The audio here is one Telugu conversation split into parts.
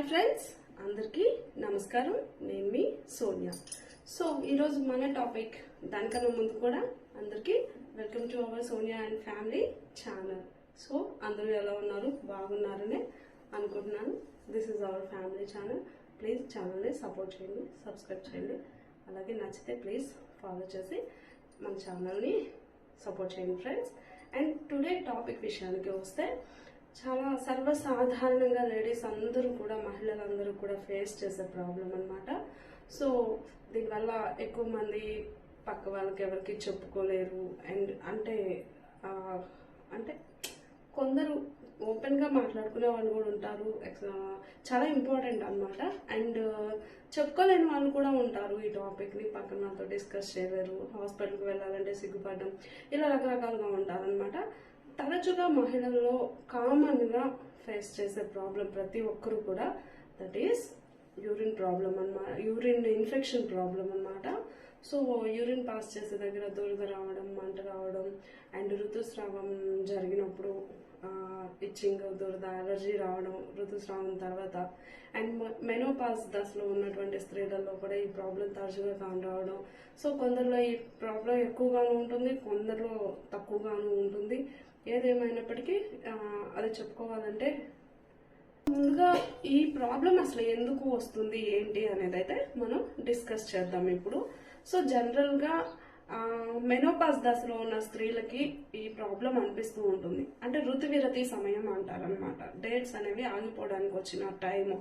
హాయ్ ఫ్రెండ్స్ అందరికీ నమస్కారం. నేను మీ సోనియా. సో ఈరోజు మన టాపిక్ దానికన్నా ముందు కూడా అందరికీ welcome to our Sonia and family channel. So అందరూ ఎలా ఉన్నారు? బాగున్నారని అనుకుంటున్నాను. This is our family channel please ఛానల్ని సపోర్ట్ చేయండి సబ్స్క్రైబ్ చేయండి. అలాగే నచ్చితే ప్లీజ్ ఫాలో చేసి మన ఛానల్ని సపోర్ట్ చేయండి ఫ్రెండ్స్ అండ్ టుడే టాపిక్ విషయానికి వస్తే చాలా సర్వసాధారణంగా లేడీస్ అందరూ కూడా మహిళలందరూ కూడా ఫేస్ చేసే ప్రాబ్లం అనమాట సో దీనివల్ల ఎక్కువ మంది పక్క వాళ్ళకి ఎవరికి చెప్పుకోలేరు. అండ్ అంటే అంటే కొందరు ఓపెన్గా మాట్లాడుకునే వాళ్ళు కూడా ఉంటారు. చాలా ఇంపార్టెంట్ అన్నమాట. అండ్ చెప్పుకోలేని వాళ్ళు కూడా ఉంటారు ఈ టాపిక్ని పక్కన నాతో డిస్కస్ చేయలేరు. హాస్పిటల్కి వెళ్ళాలంటే సిగ్గుపడడం. ఇలా రకరకాలుగా ఉంటారనమాట తరచుగా మహిళల్లో కామన్గా ఫేస్ చేసే ప్రాబ్లం ప్రతి ఒక్కరు కూడా దట్ ఈస్ యూరిన్ ప్రాబ్లం అనమాట యూరిన్ ఇన్ఫెక్షన్ ప్రాబ్లం అనమాట సో యూరిన్ పాస్ చేసే దగ్గర దురద రావడం మంట రావడం అండ్ ఋతుస్రావం జరిగినప్పుడు ఇచ్చింగ్ దురద అలర్జీ రావడం ఋతుస్రావం తర్వాత అండ్ మెనోపాస్ దశలో ఉన్నటువంటి స్త్రీలలో కూడా ఈ ప్రాబ్లం తరచుగా కాని రావడం సో కొందరిలో ఈ ప్రాబ్లం ఎక్కువగాను ఉంటుంది కొందరిలో తక్కువగాను ఉంటుంది. ఏదేమైనప్పటికీ అది చెప్పుకోవాలంటే ముందుగా ఈ ప్రాబ్లం అసలు ఎందుకు వస్తుంది ఏంటి అనేది అయితే మనం డిస్కస్ చేద్దాం ఇప్పుడు. సో జనరల్గా మెనోపాస్ దశలో ఉన్న స్త్రీలకి ఈ ప్రాబ్లం అనిపిస్తూ ఉంటుంది. అంటే ఋతువిరతి సమయం అంటారనమాట డేట్స్ అనేవి ఆగిపోవడానికి వచ్చిన time.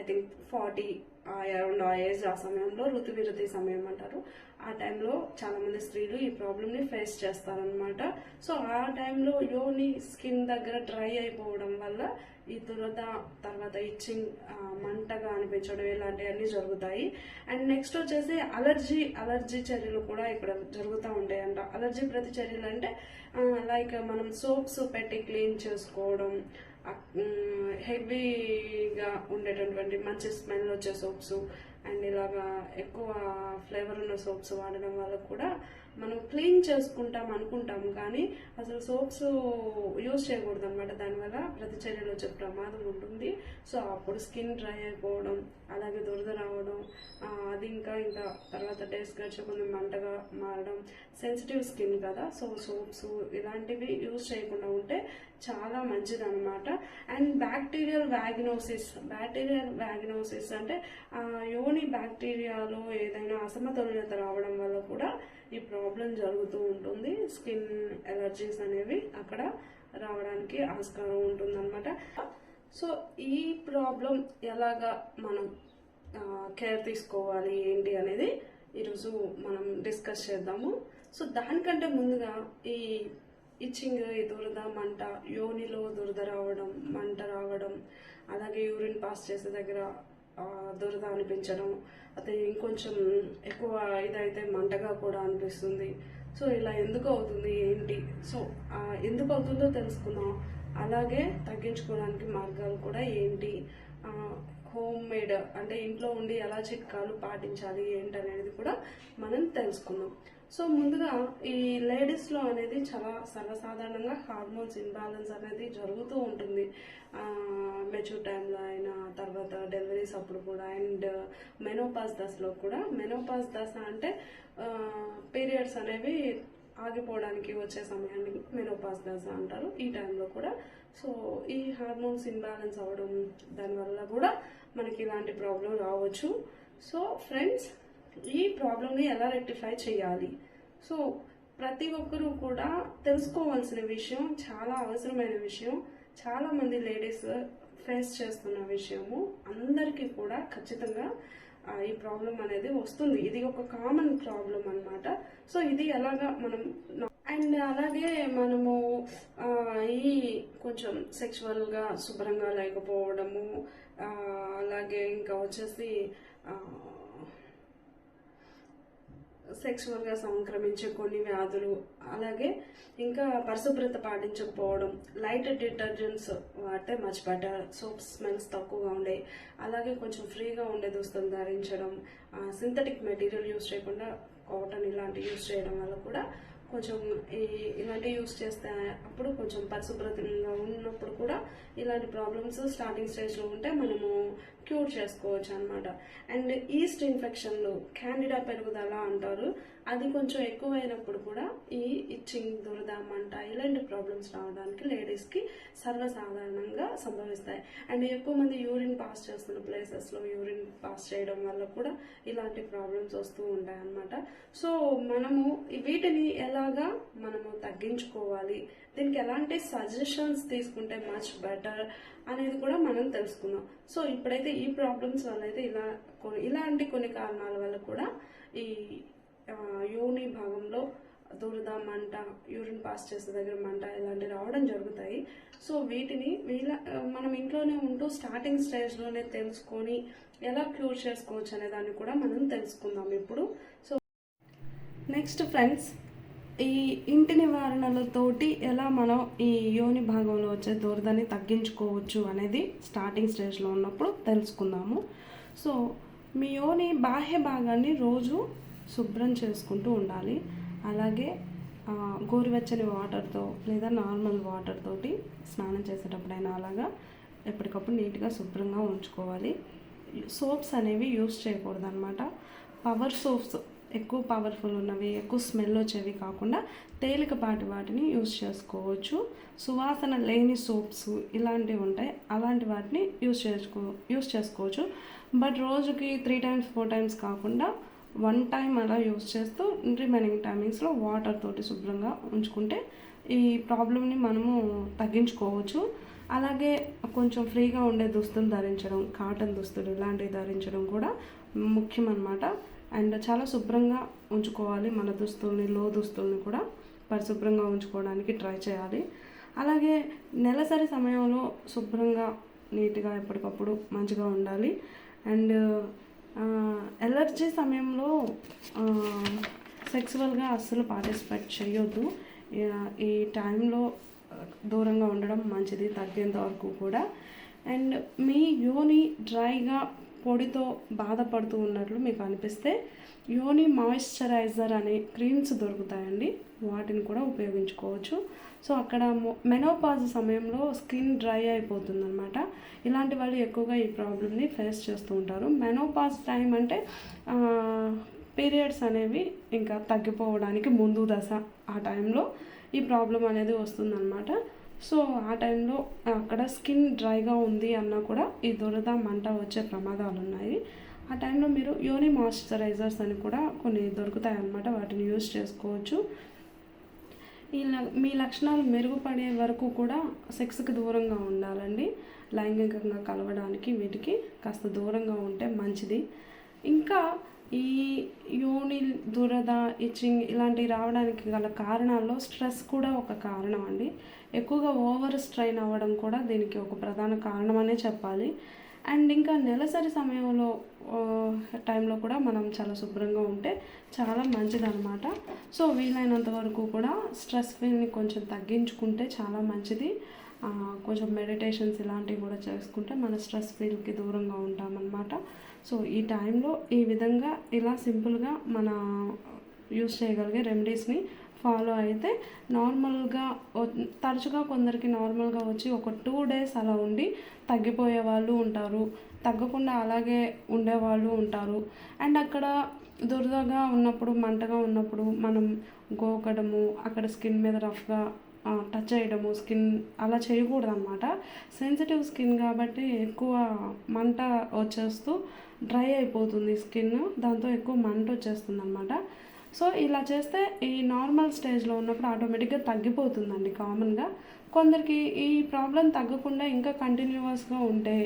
I think forty around ఆ ఏజ్ ఆ సమయంలో ఋతువిరతి సమయం అంటారు. ఆ టైంలో చాలా మంది స్త్రీలు ఈ ప్రాబ్లమ్ని ఫేస్ చేస్తారనమాట సో ఆ టైంలో యోని స్కిన్ దగ్గర డ్రై అయిపోవడం వల్ల ఈ దురద తర్వాత ఇచ్చింగ్ మంటగా అనిపించడం ఇలాంటివన్నీ జరుగుతాయి. అండ్ నెక్స్ట్ వచ్చేసి అలర్జీ అలర్జీ చర్యలు కూడా ఇక్కడ జరుగుతూ ఉంటాయంట. అలర్జీ ప్రతిచర్యలు అంటే లైక్ మనం సోప్స్ పెట్టి క్లీన్ చేసుకోవడం హెవీగా ఉండేటటువంటి మంచి స్మెల్ వచ్చే సోప్స్ అండ్ ఇలాగా ఎక్కువ ఫ్లేవర్ ఉన్న సోప్స్ వాడడం వల్ల కూడా మనం క్లీన్ చేసుకుంటాం అనుకుంటాం. కానీ అసలు సోప్స్ యూజ్ చేయకూడదు అనమాట దానివల్ల ప్రతిచర్యలు వచ్చే ప్రమాదం ఉంటుంది. సో అప్పుడు స్కిన్ డ్రై అయిపోవడం అలాగే దురద రావడం అది ఇంకా ఇంకా తర్వాత డేస్ గడిచే కొంచెం మంటగా మారడం సెన్సిటివ్ స్కిన్ కదా. సో సోప్స్ ఇలాంటివి యూజ్ చేయకుండా ఉంటే చాలా మంచిది అనమాట and bacterial vaginosis bacterial vaginosis అంటే యోని యోని బ్యాక్టీరియాలో ఏదైనా అసమతుల్యత రావడం వల్ల కూడా ఈ ప్రాబ్లం జరుగుతూ ఉంటుంది. స్కిన్ ఎలర్జీస్ అనేవి అక్కడ రావడానికి ఆస్కారం ఉంటుందన్నమాట. సో ఈ ప్రాబ్లం ఎలాగా మనం కేర్ తీసుకోవాలి ఏంటి అనేది ఈరోజు మనం డిస్కస్ చేద్దాము. సో దానికంటే ముందుగా ఈ ఇచ్చింగ్ ఈ దురద మంట యోనిలో దురద రావడం మంట రావడం అలాగే యూరిన్ పాస్ చేసే దగ్గర దురద అనిపించడం అయితే ఇంకొంచెం ఎక్కువ ఇదైతే మంటగా కూడా అనిపిస్తుంది. సో ఇలా ఎందుకు అవుతుంది ఏంటి? సో ఎందుకు అవుతుందో తెలుసుకుందాం. అలాగే తగ్గించుకోవడానికి మార్గాలు కూడా ఏంటి? హోమ్ మేడ్ అంటే ఇంట్లో ఉండి ఎలా చిట్కాలు పాటించాలి ఏంటి అనేది కూడా మనం తెలుసుకుందాం. సో ముందుగా ఈ లేడీస్లో అనేది చాలా సర్వసాధారణంగా హార్మోన్స్ ఇంబ్యాలెన్స్ అనేది జరుగుతూ ఉంటుంది. మెచ్యూర్ టైంలో అయినా తర్వాత డెలివరీస్ అప్పుడు కూడా అండ్ మెనోపాస్ దశలో కూడా. మెనోపాస్ దశ అంటే పీరియడ్స్ అనేవి ఆగిపోవడానికి వచ్చే సమయాన్ని మెనోపాస్ దశ అంటారు. ఈ టైంలో కూడా. సో ఈ హార్మోన్స్ ఇంబ్యాలెన్స్ అవ్వడం దానివల్ల కూడా మనకి ఇలాంటి ప్రాబ్లం రావచ్చు. సో ఫ్రెండ్స్ ఈ ప్రాబ్లమ్ని ఎలా రెక్టిఫై చేయాలి? సో ప్రతి ఒక్కరూ కూడా తెలుసుకోవాల్సిన విషయం చాలా అవసరమైన విషయం చాలా మంది లేడీస్ ఫేస్ చేస్తున్న విషయము అందరికీ కూడా ఖచ్చితంగా ఈ ప్రాబ్లం అనేది వస్తుంది. ఇది ఒక కామన్ ప్రాబ్లం అనమాట సో ఇది ఎలాగా మనం అండ్ అలాగే మనము ఈ కొంచెం సెక్చువల్గా శుభ్రంగా లేకపోవడము అలాగే ఇంకా వచ్చేసి ఆ, సెక్షువల్గా సంక్రమించే కొన్ని వ్యాధులు అలాగే ఇంకా పరిశుభ్రత పాటించకపోవడం లైట్ డిటర్జెంట్స్ వాడితే మచ్ బెటర్ సోప్ స్మెల్స్ తక్కువగా ఉండే అలాగే కొంచెం ఫ్రీగా ఉండే దుస్తులు ధరించడం సింథటిక్ మెటీరియల్ యూస్ చేయకుండా కాటన్ ఇలాంటివి యూస్ చేయడం వల్ల కూడా కొంచెం ఈ ఇలాంటివి యూస్ చేస్తే అప్పుడు కొంచెం పరిశుభ్రతంగా ఉన్నప్పుడు కూడా ఇలాంటి ప్రాబ్లమ్స్ స్టార్టింగ్ స్టేజ్లో ఉంటే మనము క్యూర్ చేసుకోవచ్చు అనమాట అండ్ ఈస్ట్ ఇన్ఫెక్షన్లు క్యాండిడా పెరుగుదల అంటారు. అది కొంచెం ఎక్కువైనప్పుడు కూడా ఈ ఇచ్చింగ్ దురదమంట ఇలాంటి ప్రాబ్లమ్స్ రావడానికి లేడీస్కి సర్వసాధారణంగా సంభవిస్తాయి. అండ్ ఎక్కువ మంది యూరిన్ పాస్ చేస్తున్న ప్లేసెస్లో యూరిన్ పాస్ చేయడం వల్ల కూడా ఇలాంటి ప్రాబ్లమ్స్ వస్తూ ఉంటాయి అన్నమాట. సో మనము వీటిని ఎలాగా మనము తగ్గించుకోవాలి? దీనికి ఎలాంటి సజెషన్స్ తీసుకుంటే మచ్ బెటర్ అనేది కూడా మనం తెలుసుకుందాం. సో ఇప్పుడైతే ఈ ప్రాబ్లమ్స్ వల్ల అయితే ఇలా ఇలాంటి కొన్ని కారణాల వల్ల కూడా ఈ యోని భాగంలో దురద మంట యూరిన్ పాస్ చేసే దగ్గర మంట ఇలాంటివి రావడం జరుగుతాయి. సో వీటిని వీళ్ళ మనం ఇంట్లోనే ఉంటూ స్టార్టింగ్ స్టేజ్లోనే తెలుసుకొని ఎలా క్యూర్ చేసుకోవచ్చు అనే దాన్ని కూడా మనం తెలుసుకుందాం ఇప్పుడు. సో నెక్స్ట్ ఫ్రెండ్స్ ఈ ఇంటి నివారణలతోటి ఎలా మనం ఈ యోని భాగంలో వచ్చే దురదని తగ్గించుకోవచ్చు అనేది స్టార్టింగ్ స్టేజ్లో ఉన్నప్పుడు తెలుసుకుందాము. సో మీ యోని బాహ్య భాగాన్ని రోజు శుభ్రం చేసుకుంటూ ఉండాలి. అలాగే గోరువెచ్చని వాటర్తో లేదా నార్మల్ వాటర్ తోటి స్నానం చేసేటప్పుడైనా అలాగా ఎప్పటికప్పుడు నీట్గా శుభ్రంగా ఉంచుకోవాలి. సోప్స్ అనేవి యూస్ చేయకూడదు అనమాట పవర్ సోప్స్ ఎక్కువ పవర్ఫుల్ ఉన్నవి ఎక్కువ స్మెల్ వచ్చేవి కాకుండా తేలికపాటి వాటిని యూస్ చేసుకోవచ్చు. సువాసన లేని సోప్స్ ఇలాంటివి ఉంటాయి. అలాంటి వాటిని యూస్ చేసుకో యూస్ చేసుకోవచ్చు. బట్ రోజుకి త్రీ టైమ్స్ ఫోర్ టైమ్స్ కాకుండా వన్ టైం అలా యూస్ చేస్తూ రిమైనింగ్ టైమింగ్స్లో వాటర్ తోటి శుభ్రంగా ఉంచుకుంటే ఈ ప్రాబ్లమ్ని మనము తగ్గించుకోవచ్చు. అలాగే కొంచెం ఫ్రీగా ఉండే దుస్తులు ధరించడం కాటన్ దుస్తులు ఇలాంటివి ధరించడం కూడా ముఖ్యం అన్నమాట. అండ్ చాలా శుభ్రంగా ఉంచుకోవాలి మన దుస్తుల్ని లో దుస్తుల్ని కూడా పరిశుభ్రంగా ఉంచుకోవడానికి ట్రై చేయాలి. అలాగే నెలసరి సమయంలో శుభ్రంగా నీట్గా ఎప్పటికప్పుడు మంచిగా ఉండాలి. అండ్ ఎలర్జీ సమయంలో సెక్సువల్గా అస్సలు పార్టిసిపేట్ చేయొద్దు ఈ- టైంలో దూరంగా ఉండడం మంచిది తగ్గేంత వరకు కూడా. అండ్ మీ యోని డ్రైగా పొడితో బాధపడుతూ ఉన్నట్లు మీకు అనిపిస్తే యోని మాయిశ్చరైజర్ అనే క్రీమ్స్ దొరుకుతాయండి. వాటిని కూడా ఉపయోగించుకోవచ్చు. సో అక్కడ మెనోపాజ్ సమయంలో స్కిన్ డ్రై అయిపోతుంది అనమాట ఇలాంటి వాళ్ళు ఎక్కువగా ఈ ప్రాబ్లమ్ని ఫేస్ చేస్తూ ఉంటారు. మెనోపాజ్ టైం అంటే పీరియడ్స్ అనేవి ఇంకా తగ్గిపోవడానికి ముందు దశ ఆ టైంలో ఈ ప్రాబ్లం అనేది వస్తుందన్నమాట. సో ఆ టైంలో అక్కడ స్కిన్ డ్రైగా ఉంది అన్నా కూడా ఈ దురద మంట వచ్చే ప్రమాదాలు ఉన్నాయి ఆ టైంలో మీరు యోని మాయిశ్చరైజర్స్ అని కూడా కొన్ని దొరుకుతాయి అన్నమాట వాటిని యూజ్ చేసుకోవచ్చు. ఈ మీ లక్షణాలు మెరుగుపడే వరకు కూడా సెక్స్కి దూరంగా ఉండాలండి. లైంగికంగా కలవడానికి వీటికి కాస్త దూరంగా ఉంటే మంచిది. ఇంకా ఈ యోని దురద ఇచ్చింగ్ ఇలాంటివి రావడానికి గల కారణాల్లో స్ట్రెస్ కూడా ఒక కారణం అండి. ఎక్కువగా ఓవర్ స్ట్రైన్ అవ్వడం కూడా దీనికి ఒక ప్రధాన కారణం అనే చెప్పాలి. అండ్ ఇంకా నెలసరి సమయంలో టైంలో కూడా మనం చాలా శుభ్రంగా ఉంటే చాలా మంచిదన్నమాట. సో వీలైనంత వరకు కూడా స్ట్రెస్ ఫీల్ని కొంచెం తగ్గించుకుంటే చాలా మంచిది. కొంచెం మెడిటేషన్స్ ఇలాంటివి కూడా చేసుకుంటే మన స్ట్రెస్ ఫీల్కి దూరంగా ఉంటామన్నమాట. సో ఈ టైంలో ఈ విధంగా ఇలా సింపుల్గా మన యూస్ చేయగలిగే రెమెడీస్ని ఫాలో అయితే నార్మల్గా తరచుగా కొందరికి నార్మల్గా వచ్చి ఒక టూ డేస్ అలా ఉండి తగ్గిపోయే వాళ్ళు ఉంటారు. తగ్గకుండా అలాగే ఉండేవాళ్ళు ఉంటారు. అండ్ అక్కడ దురదగా ఉన్నప్పుడు మంటగా ఉన్నప్పుడు మనం గోకడము అక్కడ స్కిన్ మీద రఫ్గా టచ్ చేయడము స్కిన్ అలా చేయకూడదు అనమాట సెన్సిటివ్ స్కిన్ కాబట్టి ఎక్కువ మంట వచ్చేస్తూ డ్రై అయిపోతుంది స్కిన్ దాంతో ఎక్కువ మంట వచ్చేస్తుంది అనమాట సో ఇలా చేస్తే ఈ నార్మల్ స్టేజ్లో ఉన్నప్పుడు ఆటోమేటిక్గా తగ్గిపోతుందండి కామన్గా. కొందరికి ఈ ప్రాబ్లం తగ్గకుండా ఇంకా కంటిన్యూస్గా ఉంటే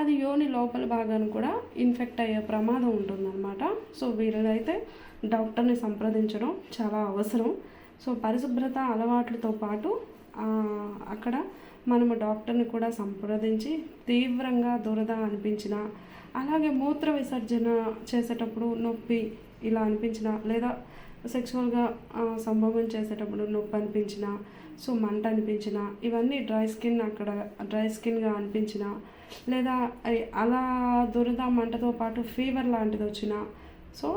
అది యోని లోపల భాగాన్ని కూడా ఇన్ఫెక్ట్ అయ్యే ప్రమాదం ఉంటుందన్నమాట. సో వీళ్ళైతే డాక్టర్ని సంప్రదించడం చాలా అవసరం. సో పరిశుభ్రత అలవాట్లతో పాటు అక్కడ మనము డాక్టర్ని కూడా సంప్రదించి తీవ్రంగా దురద అనిపించిన అలాగే మూత్ర విసర్జన చేసేటప్పుడు నొప్పి ఇలా అనిపించిన లేదా సెక్షువల్గా సంభోగం చేసేటప్పుడు నొప్పి అనిపించిన సో మంట అనిపించిన ఇవన్నీ డ్రై స్కిన్ అక్కడ డ్రై స్కిన్గా అనిపించిన లేదా అలా దురద మంటతో పాటు ఫీవర్ లాంటిది వచ్చిన సో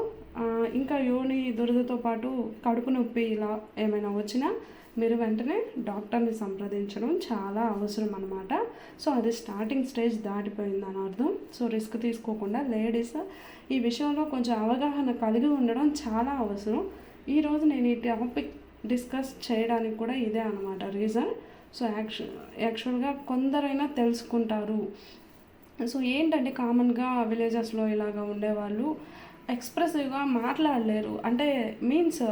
ఇంకా యోని దురదతో పాటు కడుపు నొప్పి ఇలా ఏమైనా వచ్చినా మీరు వెంటనే డాక్టర్ని సంప్రదించడం చాలా అవసరం అనమాట సో అది స్టార్టింగ్ స్టేజ్ దాటిపోయిందని అర్థం. సో రిస్క్ తీసుకోకుండా లేడీస్ ఈ విషయంలో కొంచెం అవగాహన కలిగి ఉండడం చాలా అవసరం. ఈరోజు నేను ఈ టాపిక్ డిస్కస్ చేయడానికి కూడా ఇదే అనమాట రీజన్. సో యాక్చువల్ యాక్చువల్గా కొందరైనా తెలుసుకుంటారు. సో ఏంటంటే కామన్గా విలేజెస్లో ఇలాగ ఉండేవాళ్ళు ఎక్స్ప్రెసివ్గా మాట్లాడలేరు. అంటే మీన్స్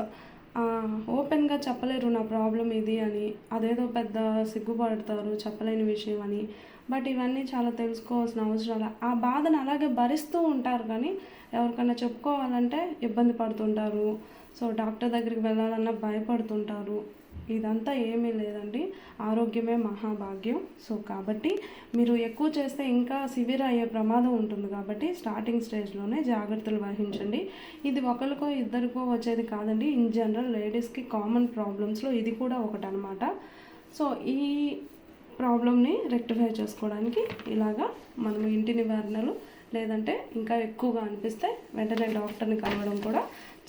ఓపెన్గా చెప్పలేరు నా ప్రాబ్లం ఇది అని. అదేదో పెద్ద సిగ్గుపడతారు చెప్పలేని విషయం అని. బట్ ఇవన్నీ చాలా తెలుసుకోవాల్సిన అవసరాలు. ఆ బాధను అలాగే భరిస్తూ ఉంటారు కానీ ఎవరికైనా చెప్పుకోవాలంటే ఇబ్బంది పడుతుంటారు. సో డాక్టర్ దగ్గరికి వెళ్ళాలన్నా భయపడుతుంటారు. ఇదంతా ఏమీ లేదండి. ఆరోగ్యమే మహాభాగ్యం. సో కాబట్టి మీరు ఎక్కువ చేస్తే ఇంకా సివియర్ అయ్యే ప్రమాదం ఉంటుంది కాబట్టి స్టార్టింగ్ స్టేజ్లోనే జాగ్రత్తలు వహించండి. ఇది ఒకరికో ఇద్దరికో వచ్చేది కాదండి. ఇన్ జనరల్ లేడీస్కి కామన్ ప్రాబ్లమ్స్లో ఇది కూడా ఒకటి అనమాట సో ఈ ప్రాబ్లమ్ని రెక్టిఫై చేసుకోవడానికి ఇలాగా మనం ఇంటి నివారణలు లేదంటే ఇంకా ఎక్కువగా అనిపిస్తే వెంటనే డాక్టర్ని కలవడం కూడా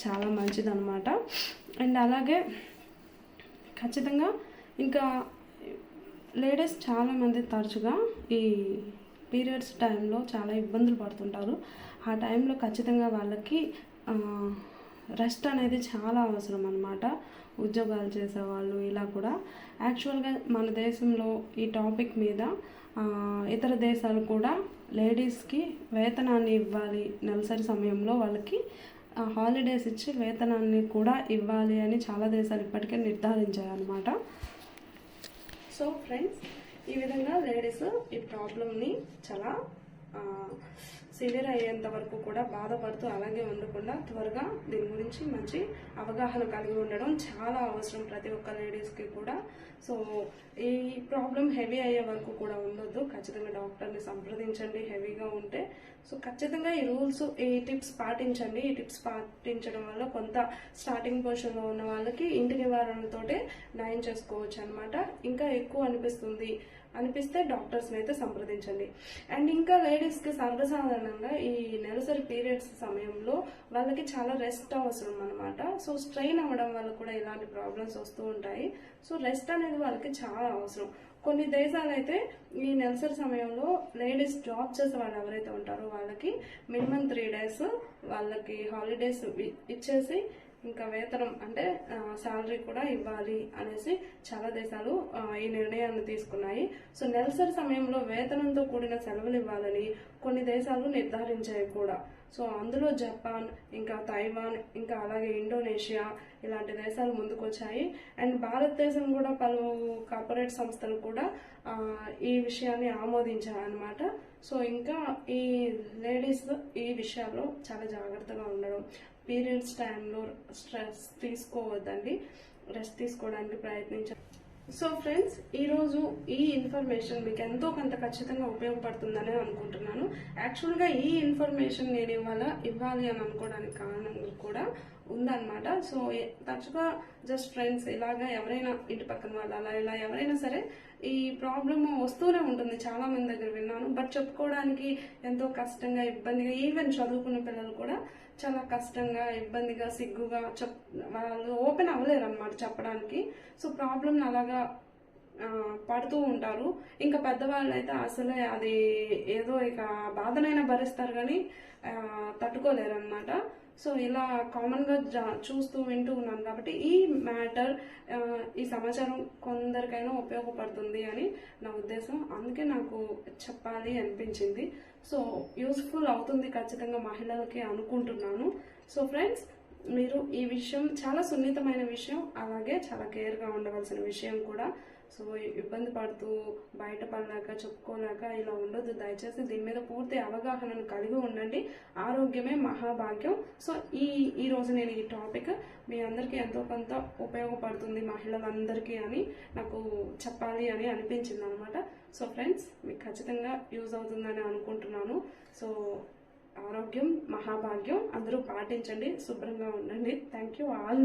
చాలా మంచిదన్నమాట అండ్ అలాగే ఖచ్చితంగా ఇంకా లేడీస్ చాలామంది తరచుగా ఈ పీరియడ్స్ టైంలో చాలా ఇబ్బందులు పడుతుంటారు. ఆ టైంలో ఖచ్చితంగా వాళ్ళకి రెస్ట్ అనేది చాలా అవసరం అనమాట ఉద్యోగాలు చేసేవాళ్ళు ఇలా కూడా. యాక్చువల్గా మన దేశంలో ఈ టాపిక్ మీద ఇతర దేశాలు కూడా లేడీస్కి వేతనాన్ని ఇవ్వాలి నెలసరి సమయంలో వాళ్ళకి హాలిడేస్ ఇచ్చి వేతనాన్ని కూడా ఇవ్వాలి అని చాలా దేశాలు ఇప్పటికే నిర్ధారించాయన్నమాట. సో ఫ్రెండ్స్ ఈ విధంగా లేడీస్ ఈ ప్రాబ్లమ్ని చాలా సివియర్ అయ్యేంత వరకు కూడా బాధపడుతూ అలాగే ఉండకుండా త్వరగా దీని గురించి మంచి అవగాహన కలిగి ఉండడం చాలా అవసరం ప్రతి ఒక్క లేడీస్కి కూడా. సో ఈ ప్రాబ్లం హెవీ అయ్యే వరకు కూడా ఉండొద్దు. ఖచ్చితంగా డాక్టర్ని సంప్రదించండి హెవీగా ఉంటే. సో ఖచ్చితంగా ఈ రూల్స్ ఈ టిప్స్ పాటించండి. ఈ టిప్స్ పాటించడం వల్ల కొంత స్టార్టింగ్ పొజిషన్లో ఉన్న వాళ్ళకి ఇంటి నివారణతోటే నయం చేసుకోవచ్చు అనమాట ఇంకా ఎక్కువ అనిపిస్తుంది అనిపిస్తే డాక్టర్స్ని అయితే సంప్రదించండి. అండ్ ఇంకా లేడీస్కి సర్వసాధారణంగా ఈ నెలసరి పీరియడ్స్ సమయంలో వాళ్ళకి చాలా రెస్ట్ అవసరం అనమాట సో స్ట్రెయిన్ అవ్వడం వల్ల కూడా ఇలాంటి ప్రాబ్లమ్స్ వస్తూ ఉంటాయి. సో రెస్ట్ అనేది వాళ్ళకి చాలా అవసరం. కొన్ని దేశాలు అయితే ఈ నెలసరి సమయంలో లేడీస్ జాబ్ చేసే వాళ్ళు ఎవరైతే ఉంటారో వాళ్ళకి మినిమం త్రీ డేస్ వాళ్ళకి హాలిడేస్ ఇచ్చేసి ఇంకా వేతనం అంటే శాలరీ కూడా ఇవ్వాలి అనేసి చాలా దేశాలు ఈ నిర్ణయాన్ని తీసుకున్నాయి. సో నెలసరి సమయంలో వేతనంతో కూడిన సెలవులు ఇవ్వాలని కొన్ని దేశాలు నిర్ధారించాయి కూడా. సో అందులో జపాన్ ఇంకా తైవాన్ ఇంకా అలాగే ఇండోనేషియా ఇలాంటి దేశాలు ముందుకొచ్చాయి. అండ్ భారతదేశం కూడా పలు కార్పొరేట్ సంస్థలు కూడా ఈ విషయాన్ని ఆమోదించాయన్నమాట. సో ఇంకా ఈ లేడీస్ ఈ విషయాల్లో చాలా జాగ్రత్తగా ఉండడం. పీరియడ్స్ టైంలో స్ట్రెస్ తీసుకోవద్దండి రెస్ట్ తీసుకోవడానికి ప్రయత్నించాలి సో ఫ్రెండ్స్ ఈరోజు ఈ ఇన్ఫర్మేషన్ మీకు ఎంతో కొంత ఖచ్చితంగా ఉపయోగపడుతుందని అనుకుంటున్నాను. యాక్చువల్గా ఈ ఇన్ఫర్మేషన్ నేను ఇవ్వాలా ఇవ్వాలి అని అనుకోవడానికి కారణం కూడా ఉందన్నమాట. సో తరచుగా జస్ట్ ఫ్రెండ్స్ ఇలాగా ఎవరైనా ఇంటి పక్కన వాళ్ళు అలా ఇలా ఎవరైనా సరే ఈ ప్రాబ్లమ్ వస్తూనే ఉంటుంది. చాలా మంది దగ్గర విన్నాను. బట్ చెప్పుకోవడానికి ఎంతో కష్టంగా ఇబ్బందిగా ఈవెన్ చదువుకున్న పిల్లలు కూడా చాలా కష్టంగా ఇబ్బందిగా సిగ్గుగా చెప్ వాళ్ళు ఓపెన్ అవ్వలేరు అనమాట చెప్పడానికి. సో ప్రాబ్లమ్ని అలాగా పడుతూ ఉంటారు. ఇంకా పెద్దవాళ్ళు అయితే అసలే అది ఏదో ఇక బాధనైనా భరిస్తారు కానీ తట్టుకోలేరు అనమాట సో ఇలా కామన్గా జా చూస్తూ వింటూ ఉన్నాను కాబట్టి ఈ మ్యాటర్ ఈ సమాచారం కొందరికైనా ఉపయోగపడుతుంది అని నా ఉద్దేశం. అందుకే నాకు చెప్పాలి అనిపించింది. సో యూస్ఫుల్ అవుతుంది ఖచ్చితంగా మహిళలకి అనుకుంటున్నాను. సో ఫ్రెండ్స్ మీరు ఈ విషయం చాలా సున్నితమైన విషయం అలాగే చాలా కేర్గా ఉండవలసిన విషయం కూడా సో ఇబ్బంది పడుతూ బయటపడలేక చెప్పుకోలేక ఇలా ఉండొద్దు. దయచేసి దీని మీద పూర్తి అవగాహనను కలిగి ఉండండి. ఆరోగ్యమే మహాభాగ్యం. సో ఈ ఈ రోజు నేను ఈ టాపిక్ మీ అందరికీ ఎంతో కొంత ఉపయోగపడుతుంది మహిళలందరికీ అని నాకు చెప్పాలి అని అనిపించింది అనమాట సో ఫ్రెండ్స్ మీకు ఖచ్చితంగా యూజ్ అవుతుందని అనుకుంటున్నాను. సో ఆరోగ్యం మహాభాగ్యం అందరూ పాటించండి. శుభ్రంగా ఉండండి. Thank you all.